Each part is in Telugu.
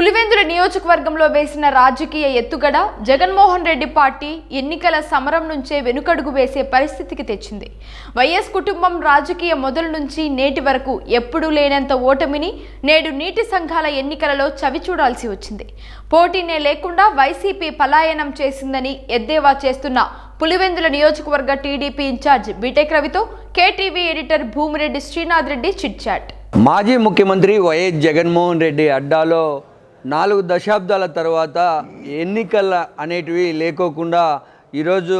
పులివెందుల నియోజకవర్గంలో వేసిన రాజకీయ ఎత్తుగడ జగన్మోహన్ రెడ్డి పార్టీ ఎన్నికల సమరం నుంచే వెనుకడుగు వేసే పరిస్థితికి తెచ్చింది. వైఎస్ కుటుంబం రాజకీయ మొదలు నుంచి నేటి వరకు ఎప్పుడూ లేనంత ఓటమిని నేడు నీటి సంఘాల ఎన్నికలలో చవిచూడాల్సి వచ్చింది. పోటీనే లేకుండా వైసీపీ పలాయనం చేసిందని ఎద్దేవా చేస్తున్న పులివెందుల నియోజకవర్గ TDP in charge B Tech రవితో KTV editor Bhumireddy Srinath Reddy chit chat మాజీ ముఖ్యమంత్రి వైఎస్ జగన్మోహన్ రెడ్డి అడ్డాలో నాలుగు దశాబ్దాల తర్వాత ఎన్నికల అనేటివి లేకోకుండా ఈరోజు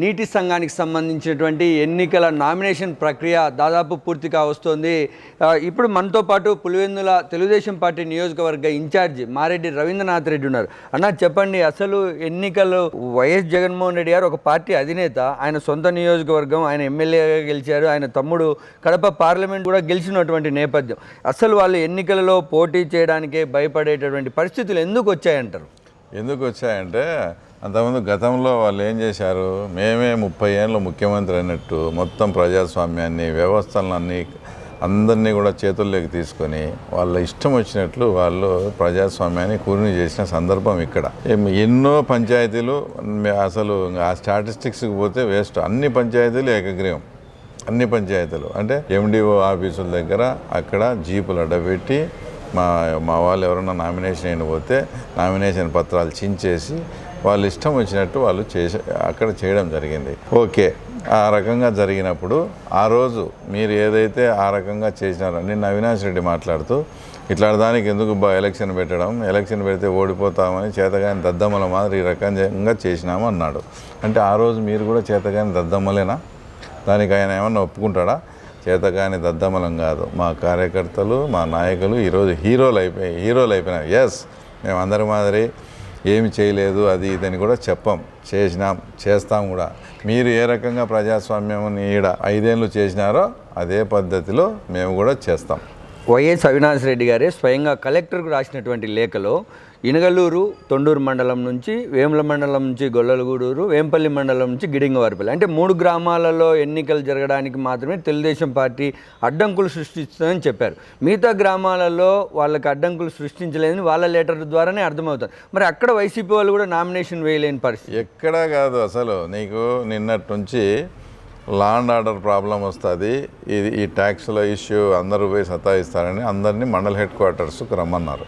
నీటి సంఘానికి సంబంధించినటువంటి ఎన్నికల నామినేషన్ ప్రక్రియ దాదాపు పూర్తిగా వస్తోంది. ఇప్పుడు మనతో పాటు పులివెందుల తెలుగుదేశం పార్టీ నియోజకవర్గ ఇన్ఛార్జి మారెడ్డి రవీంద్రనాథ్ రెడ్డి ఉన్నారు. అన్న చెప్పండి అసలు ఎన్నికలు వైఎస్ జగన్మోహన్ రెడ్డి గారు ఒక పార్టీ అధినేత ఆయన సొంత నియోజకవర్గం ఆయన ఎమ్మెల్యేగా గెలిచారు ఆయన తమ్ముడు కడప పార్లమెంట్ కూడా గెలిచినటువంటి నేపథ్యం. అసలు వాళ్ళు ఎన్నికలలో పోటీ చేయడానికే భయపడేటటువంటి పరిస్థితులు ఎందుకు వచ్చాయంటారు? ఎందుకు వచ్చాయంటే అంతకుముందు గతంలో వాళ్ళు ఏం చేశారు? మేమే ముప్పై ఏళ్ళు ముఖ్యమంత్రి అయినట్టు మొత్తం ప్రజాస్వామ్యాన్ని వ్యవస్థలన్నీ అందరినీ కూడా చేతుల్లోకి తీసుకొని వాళ్ళ ఇష్టం వచ్చినట్లు వాళ్ళు ప్రజాస్వామ్యాన్ని కూర్ని చేసిన సందర్భం ఇక్కడ. ఎన్నో పంచాయతీలు అసలు ఆ స్టాటిస్టిక్స్కి పోతే వేస్ట్. అన్ని పంచాయతీలు ఏకగ్రీవం. అన్ని పంచాయతీలు. అంటే ఎండిఓ ఆఫీసుల దగ్గర అక్కడ జీపులు అడ్డబెట్టి మా మా వాళ్ళు ఎవరైనా నామినేషన్ అయిన పోతే నామినేషన్ పత్రాలు చించేసి వాళ్ళు ఇష్టం వచ్చినట్టు వాళ్ళు చేసే అక్కడ చేయడం జరిగింది. ఓకే. ఆ రకంగా జరిగినప్పుడు ఆ రోజు మీరు ఏదైతే ఆ రకంగా చేసినారో నిన్న అవినాష్ రెడ్డి మాట్లాడుతూ ఇట్లా దానికి ఎందుకు బా ఎలక్షన్ పెట్టడం ఎలక్షన్ పెడితే ఓడిపోతామని చేతగాని దద్దమ్మల మాదిరి ఈ రకంగా చేసినాము అన్నాడు. అంటే ఆ రోజు మీరు కూడా చేతగాని దద్దమ్మలేనా? దానికి ఆయన ఏమన్నా ఒప్పుకుంటాడా? చేతకాని దద్దమలం కాదు. మా కార్యకర్తలు మా నాయకులు ఈరోజు హీరోలు అయిపోయి హీరోలు అయిపోయినారు. ఎస్ మేము అందరి మాదిరి ఏమి చేయలేదు అది ఇదని కూడా చెప్పం. చేసినాం చేస్తాం కూడా. మీరు ఏ రకంగా ప్రజాస్వామ్యం ఈడ ఐదేళ్ళు చేసినారో అదే పద్ధతిలో మేము కూడా చేస్తాం. వైఎస్ అవినాష్ రెడ్డి గారే స్వయంగా కలెక్టర్కు రాసినటువంటి లేఖలో ఇనగలూరు తొండూరు మండలం నుంచి వేముల మండలం నుంచి గొల్లలగూడూరు వేంపల్లి మండలం నుంచి గిడింగవారిపల్లి. అంటే మూడు గ్రామాలలో ఎన్నికలు జరగడానికి మాత్రమే తెలుగుదేశం పార్టీ అడ్డంకులు సృష్టిస్తుందని చెప్పారు. మిగతా గ్రామాలలో వాళ్ళకి అడ్డంకులు సృష్టించలేదని వాళ్ళ లెటర్ ద్వారానే అర్థమవుతుంది. మరి అక్కడ వైసీపీ వాళ్ళు కూడా నామినేషన్ వేయలేని పరిస్థితి. ఎక్కడా కాదు అసలు. నీకు నిన్నటి నుంచి లా అండ్ ఆర్డర్ ప్రాబ్లం వస్తుంది. ఇది ఈ ట్యాక్స్ల ఇష్యూ అందరూ పోయి సతాయిస్తారని అందరినీ మండల్ హెడ్ క్వార్టర్స్కి రమ్మన్నారు.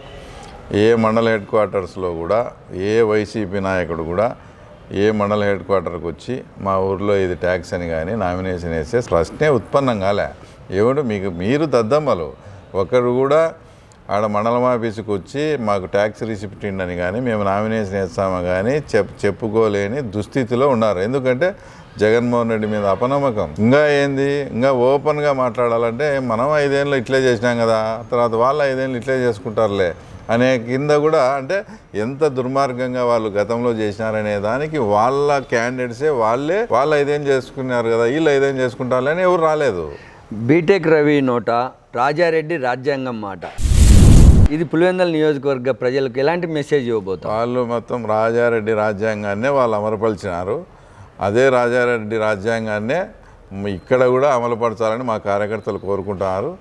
ఏ మండల హెడ్ క్వార్టర్స్లో కూడా ఏ వైసీపీ నాయకుడు కూడా ఏ మండల హెడ్ క్వార్టర్కి వచ్చి మా ఊర్లో ఇది ట్యాక్స్ అని కానీ నామినేషన్ వేసే ప్రశ్నే ఉత్పన్నం కాలే. ఎవడు మీకు మీరు దద్దమ్మలు. ఒకరు కూడా ఆడ మండలం ఆఫీసుకు వచ్చి మాకు ట్యాక్స్ రిసిప్ట్ ఇండని కానీ మేము నామినేషన్ వేస్తామా కానీ చెప్ చెప్పుకోలేని దుస్థితిలో ఉన్నారు. ఎందుకంటే జగన్మోహన్ రెడ్డి మీద అపనమ్మకం. ఇంకా ఏంది? ఇంకా ఓపెన్గా మాట్లాడాలంటే మనం ఐదేళ్ళు ఇట్లే చేసినాం కదా తర్వాత వాళ్ళు ఐదేళ్ళు ఇట్లే చేసుకుంటారులే అనే కింద కూడా అంటే ఎంత దుర్మార్గంగా వాళ్ళు గతంలో చేసినారనే దానికి వాళ్ళ క్యాండిడేట్సే వాళ్ళే వాళ్ళు ఐదేం చేసుకున్నారు కదా వీళ్ళు ఐదేం చేసుకుంటారులే అని ఎవరు రాలేదు. బీటెక్ రవి నోట రాజారెడ్డి రాజ్యాంగం మాట. ఇది పులివెందుల నియోజకవర్గ ప్రజలకు ఎలాంటి మెసేజ్ ఇవ్వబోతాం? వాళ్ళు మొత్తం రాజారెడ్డి రాజ్యాంగాన్నే వాళ్ళు అమలుపరిచినారు. అదే రాజారెడ్డి రాజ్యాంగాన్నే ఇక్కడ కూడా అమలుపరచాలని మా కార్యకర్తలు కోరుకుంటున్నారు.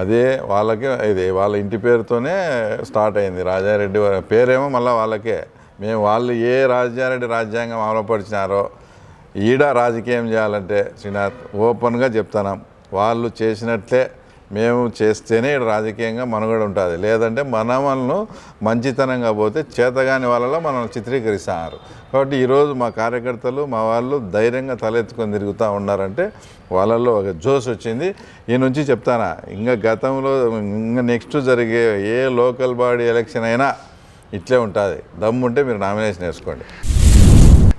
అదే వాళ్ళకే ఇది వాళ్ళ ఇంటి పేరుతోనే స్టార్ట్ అయింది. రాజారెడ్డి పేరేమో మళ్ళీ వాళ్ళకే. మేము వాళ్ళు ఏ రాజారెడ్డి రాజ్యాంగం అమలుపరిచినారో ఈడ రాజకీయం చేయాలంటే శ్రీనాథ్ ఓపెన్గా చెప్తున్నాం వాళ్ళు చేసినట్లే మేము చేస్తేనే ఈడ రాజకీయంగా మనుగడ ఉంటుంది. లేదంటే మనమలను మంచితనంగా పోతే చేతగాని వాళ్ళలో మనల్ని చిత్రీకరిస్తున్నారు కాబట్టి ఈరోజు మా కార్యకర్తలు మా వాళ్ళు ధైర్యంగా తలెత్తుకొని తిరుగుతూ ఉన్నారంటే వాళ్ళల్లో ఒక జోష్ వచ్చింది. ఈ నుంచి చెప్తానా ఇంకా గతంలో ఇంకా నెక్స్ట్ జరిగే ఏ లోకల్ బాడీ ఎలక్షన్ అయినా ఇట్లే ఉంటుంది. దమ్ముంటే మీరు నామినేషన్ వేసుకోండి.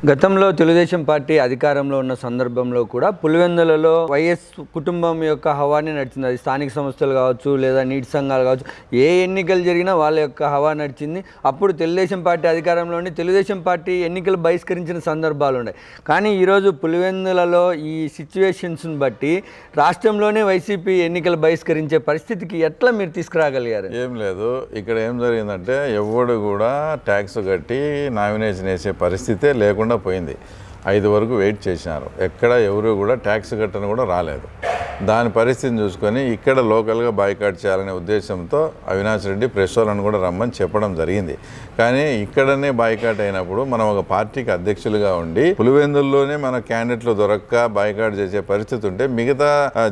గతంలో తెలుగుదేశం పార్టీ అధికారంలో ఉన్న సందర్భంలో కూడా పులివెందులలో వైఎస్ కుటుంబం యొక్క హవానే నడిచింది. అది స్థానిక సంస్థలు కావచ్చు లేదా నీటి సంఘాలు కావచ్చు ఏ ఎన్నికలు జరిగినా వాళ్ళ యొక్క హవా నడిచింది. అప్పుడు తెలుగుదేశం పార్టీ అధికారంలో ఉండి తెలుగుదేశం పార్టీ ఎన్నికలు బహిష్కరించిన సందర్భాలు ఉన్నాయి. కానీ ఈరోజు పులివెందులలో ఈ సిచ్యువేషన్స్ని బట్టి రాష్ట్రంలోనే వైసీపీ ఎన్నికలు బహిష్కరించే పరిస్థితికి ఎట్లా మీరు తీసుకురాగలిగారు? ఏం లేదు. ఇక్కడ ఏం జరిగిందంటే ఎవడు కూడా ట్యాక్స్ కట్టి నామినేషన్ వేసే పరిస్థితే లేకుండా పోయింది. ఐదు వరకు వెయిట్ చేసినారు. ఎక్కడ ఎవరు కూడా ట్యాక్స్ కట్టని కూడా రాలేదు. దాని పరిస్థితిని చూసుకొని ఇక్కడ లోకల్గా బాయ్కాట్ చేయాలనే ఉద్దేశంతో అవినాష్ రెడ్డి ప్రెస్ వాళ్ళని కూడా రమ్మని చెప్పడం జరిగింది. కానీ ఇక్కడనే బాయ్కాట్ అయినప్పుడు మనం ఒక పార్టీకి అధ్యక్షులుగా ఉండి పులివెందుల్లోనే మన క్యాండిడేట్లు దొరక్క బాయ్కాట్ చేసే పరిస్థితి ఉంటే మిగతా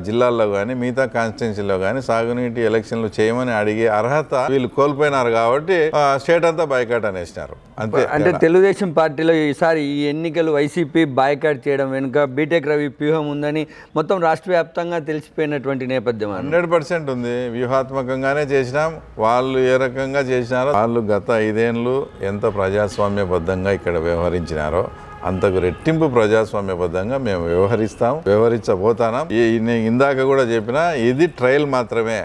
జిల్లాల్లో కానీ మిగతా కాన్స్టిట్యున్సీలో కానీ సాగునీటి ఎలక్షన్లు చేయమని అడిగే అర్హత వీళ్ళు కోల్పోయినారు కాబట్టి స్టేట్ అంతా బాయ్కాట్ అనేసినారు. అంతే అంటే తెలుగుదేశం పార్టీలో ఈసారి ఈ ఎన్నికలు వైసీపీ బాయ్కాట్ చేయడం వెనుక బీటెక్ రవి వ్యూహం ఉందని మొత్తం రాష్ట్ర వ్యాప్తంగా తెలిసిపోయినటువంటి నేపథ్యం హండ్రెడ్ పర్సెంట్ ఉంది. వ్యూహాత్మకంగానే చేసినాం. వాళ్ళు ఏ రకంగా చేసినారో వాళ్ళు గత ఐదేళ్ళు ఎంత ప్రజాస్వామ్యబద్ధంగా ఇక్కడ వ్యవహరించినారో అంతకు రెట్టింపు ప్రజాస్వామ్యబద్ధంగా మేము వ్యవహరిస్తాం వ్యవహరించబోతాం ఈ నేను ఇందాక కూడా చెప్పిన ఇది ట్రయల్ మాత్రమే.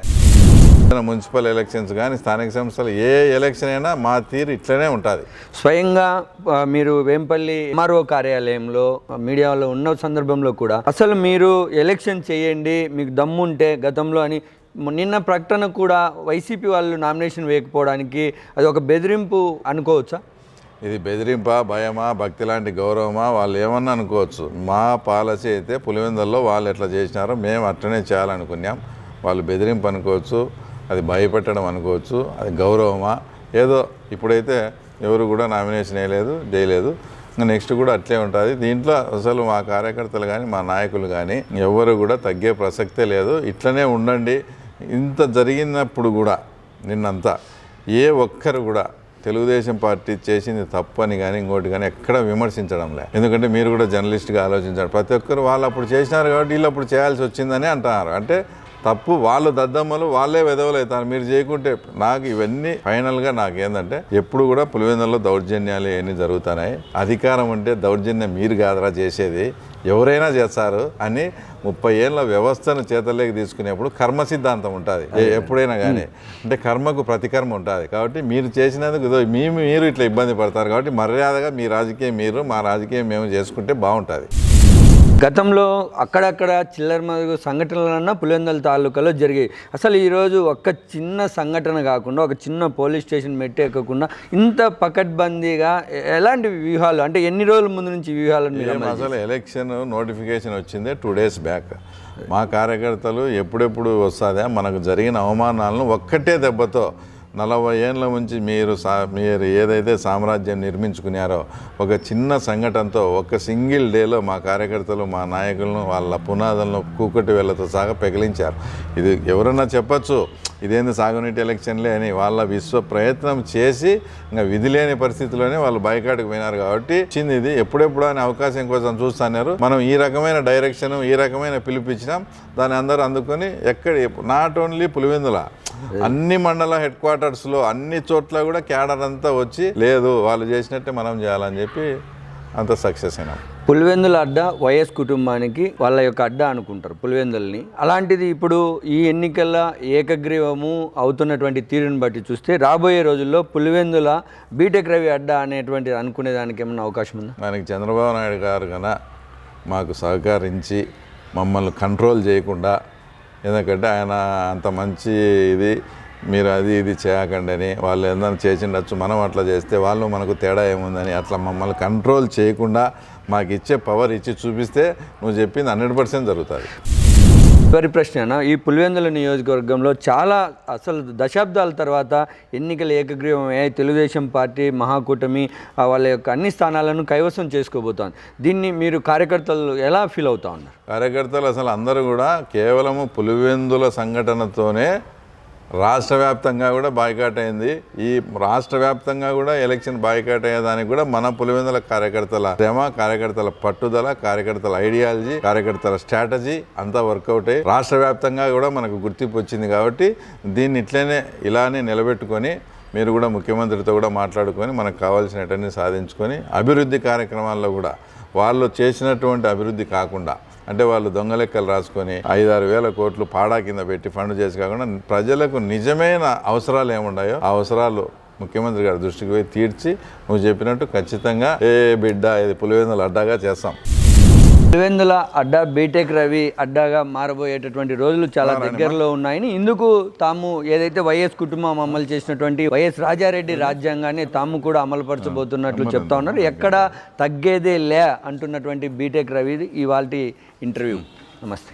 మున్సిపల్ ఎలక్షన్స్ కానీ స్థానిక సంస్థలు ఏ ఎలక్షన్ అయినా మా తీరు ఇట్లనే ఉంటుంది. స్వయంగా మీరు వేంపల్లి ఎంఆర్ఓ కార్యాలయంలో మీడియాలో ఉన్న సందర్భంలో కూడా అసలు మీరు ఎలక్షన్ చేయండి మీకు దమ్ముంటే గతంలో అని నిన్న ప్రకటన కూడా వైసీపీ వాళ్ళు నామినేషన్ వేయకపోవడానికి అది ఒక బెదిరింపు అనుకోవచ్చా? ఇది బెదిరింపా భయమా భక్తి లాంటి గౌరవమా వాళ్ళు ఏమన్నా అనుకోవచ్చు. మా పాలసీ అయితే పులివెందుల్లో వాళ్ళు ఎట్లా చేసినారో మేము అట్లనే చేయాలనుకున్నాం. వాళ్ళు బెదిరింపు అనుకోవచ్చు. అది భయపెట్టడం అనుకోవచ్చు అది గౌరవమా? ఏదో ఇప్పుడైతే ఎవరు కూడా నామినేషన్ వేయలేదు చేయలేదు. నెక్స్ట్ కూడా అట్లే ఉంటుంది. దీంట్లో అసలు మా కార్యకర్తలు కానీ మా నాయకులు కానీ ఎవరు కూడా తగ్గే ప్రసక్తే లేదు. ఇట్లనే ఉండండి. ఇంత జరిగినప్పుడు కూడా నిన్నంతా ఏ ఒక్కరు కూడా తెలుగుదేశం పార్టీ చేసింది తప్పు అని కానీ ఇంకోటి కానీ ఎక్కడ విమర్శించడం లే. ఎందుకంటే మీరు కూడా జర్నలిస్ట్గా ఆలోచించారు. ప్రతి ఒక్కరు వాళ్ళు అప్పుడు చేసినారు కాబట్టి వీళ్ళు అప్పుడు చేయాల్సి వచ్చిందని అంటున్నారు. అంటే తప్పు వాళ్ళు దద్దమ్మలు వాళ్ళే వెదవలు అవుతారు. మీరు చేయకుంటే నాకు ఇవన్నీ ఫైనల్గా నాకు ఏంటంటే ఎప్పుడు కూడా పులివెందుల్లో దౌర్జన్యాలు ఇవన్నీ జరుగుతున్నాయి? అధికారం అంటే దౌర్జన్యం మీరు కాదురా చేసేది. ఎవరైనా చేస్తారు అని ముప్పై ఏళ్ళ వ్యవస్థను చేతలేకి తీసుకునేప్పుడు కర్మ సిద్ధాంతం ఉంటుంది. ఎప్పుడైనా కానీ. అంటే కర్మకు ప్రతికర్మ ఉంటుంది. కాబట్టి మీరు చేసినందుకు మీ మీరు ఇట్లా ఇబ్బంది పడతారు. కాబట్టి మర్యాదగా మీ రాజకీయం మీరు మా రాజకీయం మేము చేసుకుంటే బాగుంటుంది. గతంలో అక్కడక్కడ చిల్లర మరుగు సంఘటనలన్నా పులివెందుల తాలూకాలో జరిగాయి. అసలు ఈరోజు ఒక్క చిన్న సంఘటన కాకుండా ఒక చిన్న పోలీస్ స్టేషన్ మెట్టెక్కకుండా ఇంత పకడ్బందీగా ఎలాంటి వ్యూహాలు? అంటే ఎన్ని రోజుల ముందు నుంచి వ్యూహాలను అమలు అసలు ఎలక్షన్ నోటిఫికేషన్ వచ్చిందే టూ డేస్ బ్యాక్. మా కార్యకర్తలు ఎప్పుడెప్పుడు వస్తుందా మనకు జరిగిన అవమానాలను ఒక్కటే దెబ్బతో నలభై ఏళ్ళ నుంచి మీరు సా మీరు ఏదైతే సామ్రాజ్యం నిర్మించుకున్నారో ఒక చిన్న సంఘటనతో ఒక సింగిల్ డేలో మా కార్యకర్తలు మా నాయకులను వాళ్ళ పునాదులను కూకటి వేళ్ళతో సహా పెగిలించారు. ఇది ఎవరన్నా చెప్పచ్చు ఇదేంది సాగునీటి ఎలక్షన్లే అని వాళ్ళ విశ్వ ప్రయత్నం చేసి ఇంకా విధి లేని పరిస్థితిలోనే వాళ్ళు బయకాటుకు పోయినారు కాబట్టి వచ్చింది ఇది. ఎప్పుడెప్పుడు అనే అవకాశం కోసం చూస్తున్నారు. మనం ఈ రకమైన డైరెక్షన్ ఈ రకమైన పిలిపించినాం. దాన్ని అందరూ అందుకొని ఎక్కడ నాట్ ఓన్లీ పులివెందుల అన్ని మండల హెడ్ క్వార్టర్స్లో అన్ని చోట్ల కూడా క్యాడర్ అంతా వచ్చి లేదు వాళ్ళు చేసినట్టే మనం చేయాలని చెప్పి అంత సక్సెస్ అయినాం. పులివెందుల అడ్డ వైఎస్ కుటుంబానికి వాళ్ళ యొక్క అడ్డ అనుకుంటారు పులివెందుల్ని. అలాంటిది ఇప్పుడు ఈ ఎన్నికల ఏకగ్రీవము అవుతున్నటువంటి తీరుని బట్టి చూస్తే రాబోయే రోజుల్లో పులివెందుల బీటెక్ రవి అడ్డ అనేటువంటిది అనుకునే దానికి ఏమన్నా అవకాశం ఉందా? మనకి చంద్రబాబు నాయుడు గారు కన మాకు సహకరించి మమ్మల్ని కంట్రోల్ చేయకుండా ఎందుకంటే ఆయన అంత మంచి ఇది మీరు అది ఇది చేయకండి అని వాళ్ళు ఏదైనా చేసిండొచ్చు మనం అట్లా చేస్తే వాళ్ళు మనకు తేడా ఏముందని అట్లా మమ్మల్ని కంట్రోల్ చేయకుండా మాకు ఇచ్చే పవర్ ఇచ్చి చూపిస్తే నువ్వు చెప్పింది హండ్రెడ్ పర్సెంట్ జరుగుతుంది. చివరి ప్రశ్న ఈ పులివెందుల నియోజకవర్గంలో చాలా అసలు దశాబ్దాల తర్వాత ఎన్నికల ఏకగ్రీవమయ్యాయి తెలుగుదేశం పార్టీ మహాకూటమి వాళ్ళ యొక్క అన్ని స్థానాలను కైవసం చేసుకోబోతోంది. దీన్ని మీరు కార్యకర్తలు ఎలా ఫీల్ అవుతా ఉన్నారు? కార్యకర్తలు అసలు అందరూ కూడా కేవలము పులివెందుల సంఘటనతోనే రాష్ట్ర వ్యాప్తంగా కూడా బాయ్కాట్ అయింది. ఈ రాష్ట్ర వ్యాప్తంగా కూడా ఎలక్షన్ బాయ్కాట్ అయ్యేదానికి కూడా మన పులివెందుల కార్యకర్తల శ్రమ కార్యకర్తల పట్టుదల కార్యకర్తల ఐడియాలజీ కార్యకర్తల స్ట్రాటజీ అంతా వర్కౌట్. అయ్యి రాష్ట్ర వ్యాప్తంగా కూడా మనకు గుర్తింపు వచ్చింది కాబట్టి దీన్ని ఇట్లనే ఇలానే నిలబెట్టుకొని మీరు కూడా ముఖ్యమంత్రితో కూడా మాట్లాడుకొని మనకు కావాల్సినటువంటి సాధించుకొని అభివృద్ధి కార్యక్రమాల్లో కూడా వాళ్ళు చేసినటువంటి అభివృద్ధి కాకుండా అంటే వాళ్ళు దొంగ లెక్కలు రాసుకొని ఐదారు వేల కోట్లు పాడా కింద పెట్టి ఫండ్ చేసి కాకుండా ప్రజలకు నిజమైన అవసరాలు ఏముండాయో ఆ అవసరాలు ముఖ్యమంత్రి గారి దృష్టికి పోయి తీర్చి నువ్వు చెప్పినట్టు ఖచ్చితంగా ఏ బిడ్డ ఇది పులివెందులు అడ్డాగా చేస్తాం. పులివెందుల అడ్డా బీటెక్ రవి అడ్డాగా మారబోయేటటువంటి రోజులు చాలా దగ్గరలో ఉన్నాయని. ఇందుకు తాము ఏదైతే వైఎస్ కుటుంబం అమలు చేసినటువంటి వైఎస్ రాజారెడ్డి రాజ్యాంగాన్ని తాము కూడా అమలుపరచబోతున్నట్లు చెప్తా ఉన్నారు. ఎక్కడ తగ్గేదే లే అంటున్నటువంటి బీటెక్ రవి ఇవాళ ఇంటర్వ్యూ. నమస్తే.